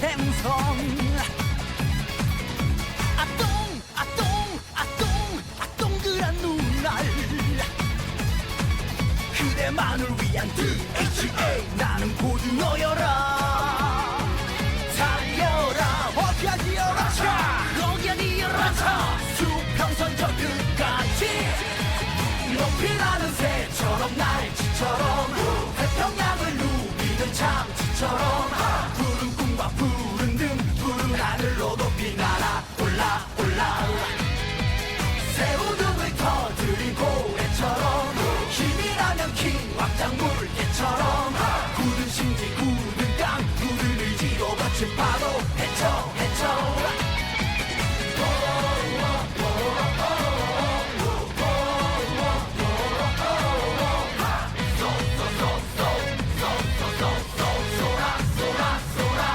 생선. 아똥 아똥 아똥 아똥그란 눈알. 그대만을 위한 DHA 나는 고등어여라. 달려라. 어피아지어라. 차 거기아니어라. 차 수평선 저 끝까지. 높이 나는 새처럼 날치처럼. 태평양을 누비는 참치처럼 심지 굳은 땅 우리를 뒤로 거친 파도 헤쳐